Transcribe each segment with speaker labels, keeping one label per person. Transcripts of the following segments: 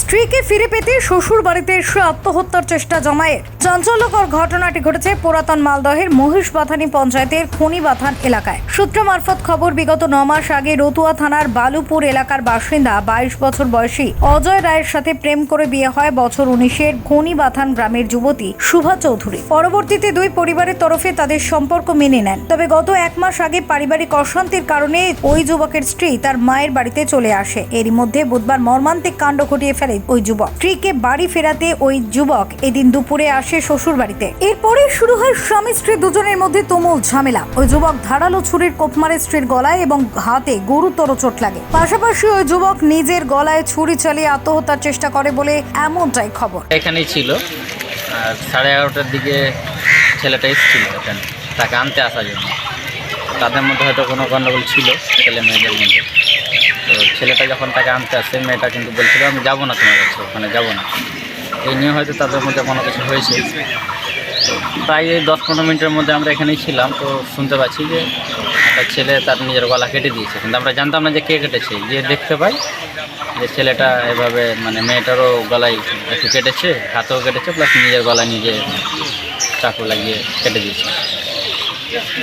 Speaker 1: স্ত্রীকে ফিরে পেতে শ্বশুর বাড়িতে এসে আত্মহত্যার চেষ্টা জমায়ের চাঞ্চল্যকর ঘটনাটি ঘটেছে পুরাতন মালদহের মহিষবাথানি পঞ্চায়েতের খনিবাথান এলাকায়। সূত্র মারফত খবর, বিগত ন মাস আগে রতুয়া থানার বালুপুর এলাকার বাসিন্দা বাইশ বছর বয়সী অজয় রায়ের সাথে প্রেম করে বিয়ে হয় বছর উনিশের খনিবাথান গ্রামের যুবতী শুভা চৌধুরী। পরবর্তীতে দুই পরিবারের তরফে তাদের সম্পর্ক মেনে নেন। তবে গত এক মাস আগে পারিবারিক অশান্তির কারণে ওই যুবকের স্ত্রী তার মায়ের বাড়িতে চলে আসে। এরই মধ্যে বুধবার মর্মান্তিক কাণ্ড ঘটিয়ে ফেলে ওই যুবক। স্ত্রীকে বাড়ি ফেরাতে ওই যুবক এদিন দুপুরে আসে শ্বশুর বাড়িতে এরপরে শুরু হয় স্বামী স্ত্রী দুজনের মধ্যে তুমুল ঝামেলা। ওই যুবক ধারালো ছুরির কোপ মারে স্ত্রীর গলায় এবং হাতে গুরুতর চোট লাগে। পাশাপাশি ওই যুবক নিজের গলায় ছুরি চালিয়ে আত্মহত্যার চেষ্টা করে বলে এমনটাই খবর।
Speaker 2: এখানেই ছিল। আর সাড়ে এগারোটার দিকে ছেলেটা এসেছিল এখানে। তাকে আনতে আসার জন্য। তাদের মধ্যে হয়তো কোনো গণ্ডগোল ছিল ছেলে মেয়েদের মধ্যে। ছেলেটা যখন তাকে আনতে আসে, মেয়েটা কিন্তু বলছিল, আমি যাব না তোমার কাছে, ওখানে যাব না। এই নিয়ে হয়তো তাদের মধ্যে কোনো কিছু হয়েছে। প্রায় এই দশ পনেরো মিনিটের মধ্যে আমরা এখানেই ছিলাম, তো শুনতে পাচ্ছি যে একটা ছেলে তার নিজের গলা কেটে দিয়েছে। কিন্তু আমরা জানতাম না যে কে কেটেছে। গিয়ে দেখতে পাই যে ছেলেটা এভাবে মানে মেয়েটারও গলায় একটু কেটেছে, হাতেও কেটেছে, প্লাস নিজের গলায় নিজে চাকু লাগিয়ে কেটে দিয়েছে।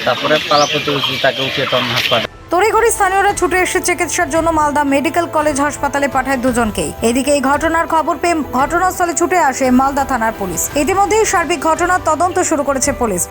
Speaker 2: তারপরে পাড়া প্রতিবেশী তাকে উঠিয়ে তখন হাসপাতাল
Speaker 1: তড়িঘড়ি স্থানীয়রা ছুটে এসে চিকিৎসার জন্য মালদা মেডিকেল কলেজ হাসপাতালে পাঠায় দুজনকেই। এদিকে এই ঘটনার খবর পেয়ে ঘটনাস্থলে ছুটে আসে মালদা থানার পুলিশ। ইতিমধ্যেই সার্বিক ঘটনার তদন্ত শুরু করেছে পুলিশ।